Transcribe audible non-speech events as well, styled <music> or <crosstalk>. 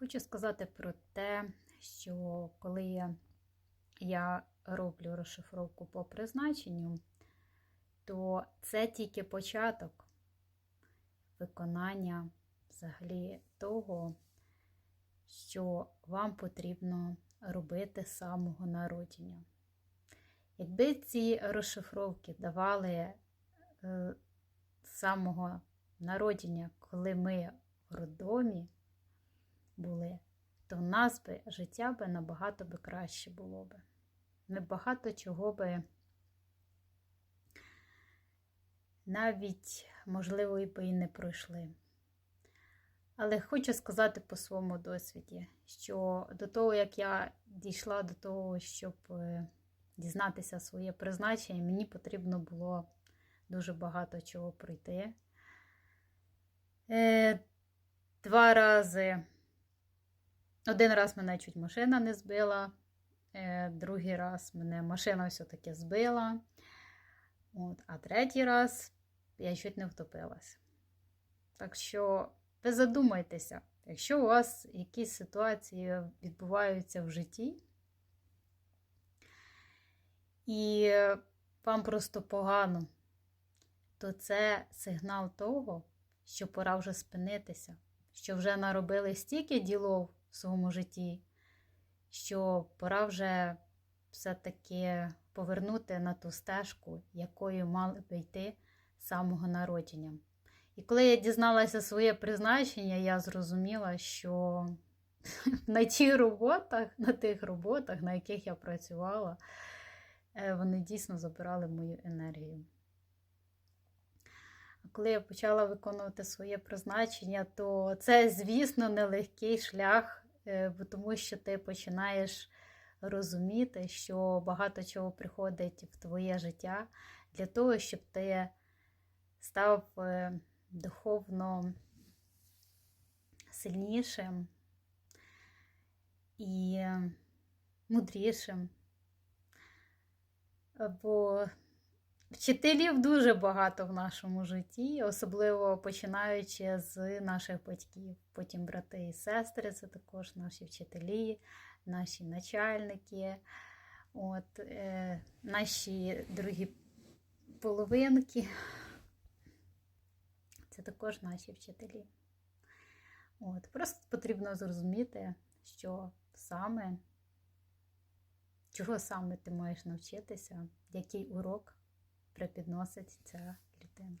Хочу сказати про те, що коли я, роблю розшифровку по призначенню, то це тільки початок виконання взагалі того, що вам потрібно робити з самого народження. Якби ці розшифровки давали е, з самого народження, коли ми в роддомі були, то в нас би життя би набагато би краще було би. Ми багато чого би навіть, можливо, і би і не пройшли. Але хочу сказати по своєму досвіді, що до того, як я дійшла до того, щоб е, дізнатися своє призначення, мені потрібно було дуже багато чого пройти. Е, Два рази. Один раз мене чуть машина не збила, е, другий раз мене машина все-таки збила. От, а третій раз я чуть не втопилась. Так що ви задумайтеся, якщо у вас якісь ситуації відбуваються в житті, і вам просто погано, то це сигнал того, що пора вже спинитися, що вже наробили стільки ділов в своєму житті, що пора вже все-таки повернути на ту стежку, якою мали би йти з самого народження. І коли я дізналася своє призначення, я зрозуміла, що <laughs> на тих роботах, на тих роботах, на яких я працювала, е, вони дійсно забирали мою енергію. Коли я почала виконувати своє призначення, то це, звісно, нелегкий шлях, е, тому що ти починаєш розуміти, що багато чого приходить в твоє життя для того, щоб ти став е, духовно сильнішим і мудрішим. Бо вчителів дуже багато в нашому житті, особливо починаючи з наших батьків. Потім брати і сестри це також наші вчителі, наші начальники, от, е, наші другі половинки. Це також наші вчителі. От, Просто потрібно зрозуміти, що саме, чого саме ти маєш навчитися, який урок припідносить ця людина.